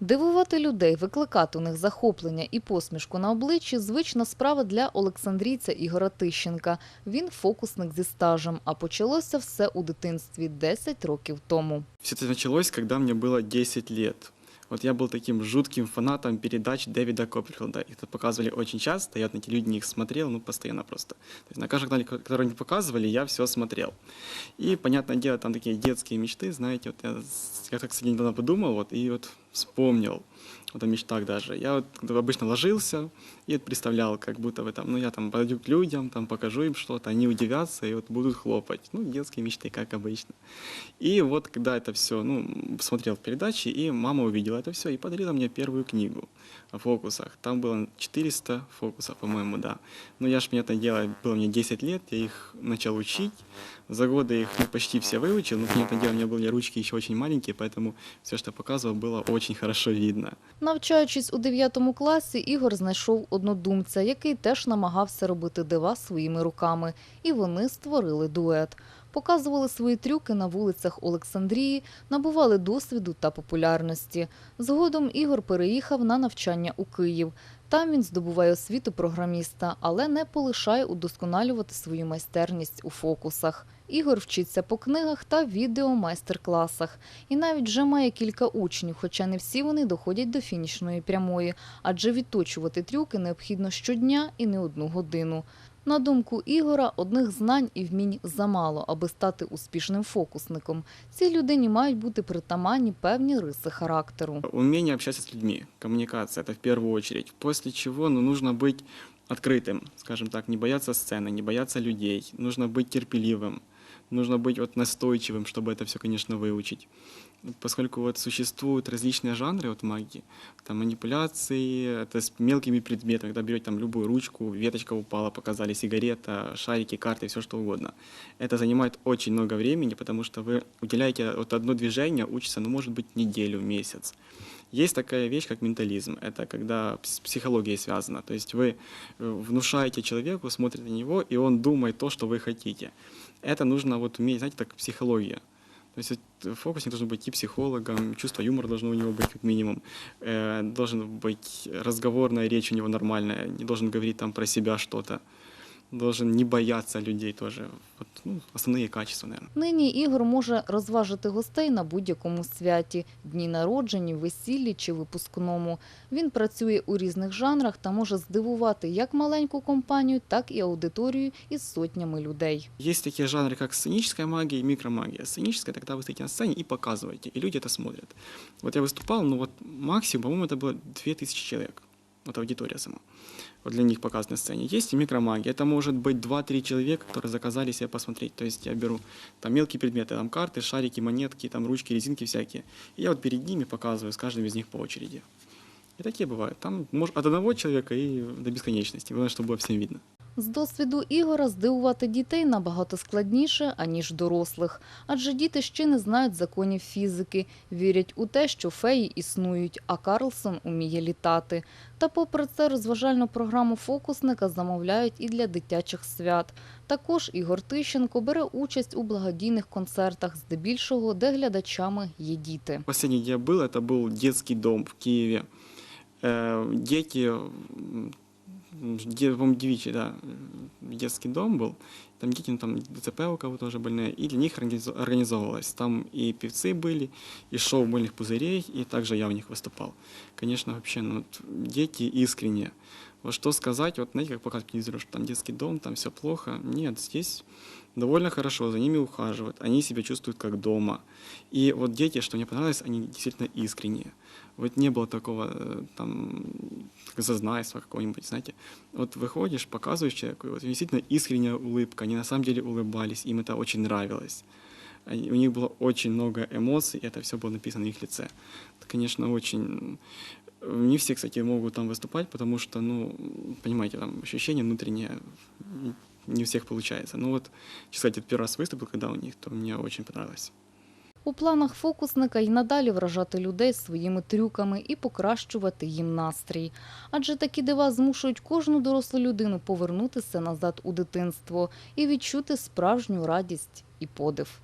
Дивувати людей, викликати у них захоплення і посмішку на обличчі – звична справа для олександрійця Ігора Тищенка. Він фокусник зі стажем, а почалося все у дитинстві 10 років тому. Все это началось, когда мне было 10 лет. Вот я был таким жутким фанатом передач Дэвида Копперфилда. Их тут показывали очень часто, я на телевидении их смотрел, ну, постоянно просто. То есть на каждом канале, который они показывали, я все смотрел. И, понятное дело, там такие детские мечты, знаете, вот я, с- я так, кстати, недавно подумал, вот, и вот вспомнил, вот о мечтах даже. Я вот обычно ложился и представлял, как будто бы там, ну, я там подойду к людям, там покажу им что-то, они удивятся и вот будут хлопать. Ну, детские мечты, как обычно. И вот когда это все, ну, смотрел в передаче, и мама увидела это все и подарила мне первую книгу о фокусах. Там было 400 фокусов, по-моему, да. Но я ж, понятное дело, было мне 10 лет, я их начал учить. За годы их ну, почти все выучил, но, понятное дело, у меня были ручки еще очень маленькие, поэтому все, что показывал, было очень хорошо видно. Навчаючись у 9 класі, Ігор знайшов однодумця, який теж намагався робити дива своїми руками. І вони створили дует. Показували свої трюки на вулицях Олександрії, набували досвіду та популярності. Згодом Ігор переїхав на навчання у Київ. Там він здобуває освіту програміста, але не полишає удосконалювати свою майстерність у фокусах. Ігор вчиться по книгах та відео-майстер-класах. І навіть вже має кілька учнів, хоча не всі вони доходять до фінішної прямої, адже відточувати трюки необхідно щодня і не одну годину. На думку Ігора, одних знань і вмінь замало, аби стати успішним фокусником. Цій людині мають бути притаманні певні риси характеру. Умение общаться с людьми, коммуникация, это в первую очередь. После чего ну, нужно быть открытым, скажем так, не бояться сцены, не бояться людей, нужно быть терпеливым, Нужно быть вот настойчивым, чтобы это все, конечно, выучить. Поскольку вот существуют различные жанры вот магии, там манипуляции, это с мелкими предметами, когда берете там любую ручку, веточка упала, показали сигарета, шарики, карты, все что угодно. Это занимает очень много времени, потому что вы уделяете вот одно движение, учится, ну, может быть, неделю, месяц. Есть такая вещь, как ментализм. Это когда с психологией связано. То есть вы э, внушаете человеку, смотрите на него, и он думает то, что вы хотите. Это нужно вот уметь, знаете, так психология. То есть фокусник должен быть и психологом, чувство юмора должно у него быть как минимум, э, должен быть разговорная речь у него нормальная, не должен говорить там про себя что-то, должен не бояться людей тоже. Вот, ну, основные качества, наверное. Нині Ігор може розважити гостей на будь-якому святі – дні народжені, весіллі чи випускному. Він працює у різних жанрах та може здивувати як маленьку компанію, так і аудиторію із сотнями людей. Есть такие жанры, как сценическая магия и микромагия. Сценическая, это когда вы стоите на сцене и показываете, и люди это смотрят. Вот я выступал, ну вот максимум, по-моему, это было 2000 человек. Вот аудитория сама. Вот для них показ на сцене. Есть и микромагия. Это может быть 2-3 человека, которые заказали себе посмотреть. То есть я беру там мелкие предметы, там карты, шарики, монетки, там ручки, резинки всякие. И я вот перед ними показываю с каждым из них по очереди. И такие бывают. Там может, от одного человека и до бесконечности. Главное, чтобы было всем видно. З досвіду Ігора здивувати дітей набагато складніше, аніж дорослих. Адже діти ще не знають законів фізики, вірять у те, що феї існують, а Карлсон уміє літати. Та попри це розважальну програму фокусника замовляють і для дитячих свят. Також Ігор Тищенко бере участь у благодійних концертах, здебільшого, де глядачами є діти. Последний, где я был, это был детский дом в Киеве. Э, Дети, м, де- по-моему, девичий, да, детский дом был. Там дети, ну, там ДЦП у кого тоже больные, и для них организ- организовывалось. Там и певцы были, и шоу мыльных пузырей, и также я в них выступал. Конечно, вообще, ну, дети искренне. Вот что сказать, вот знаете, как показывают по телевизору, что там детский дом, там все плохо. Нет, здесь довольно хорошо, за ними ухаживают, они себя чувствуют как дома. И вот дети, что мне понравилось, они действительно искренние. Вот не было такого э, там зазнайства какого-нибудь, знаете. Вот выходишь, показываешь человеку, и вот действительно искренняя улыбка, они на самом деле улыбались, им это очень нравилось. Они- у них было очень много эмоций, и это все было написано на их лице. Это, конечно, очень... Не все, кстати, могут там выступать, потому что, ну, понимаете, там ощущение внутреннее не у всех получается. Ну вот, кстати, первый раз выступил, когда у них, то мне очень понравилось. У планах фокусника й надалі вражати людей своїми трюками і покращувати їм настрій. Адже такі дива змушують кожну дорослу людину повернутися назад у дитинство і відчути справжню радість і подив.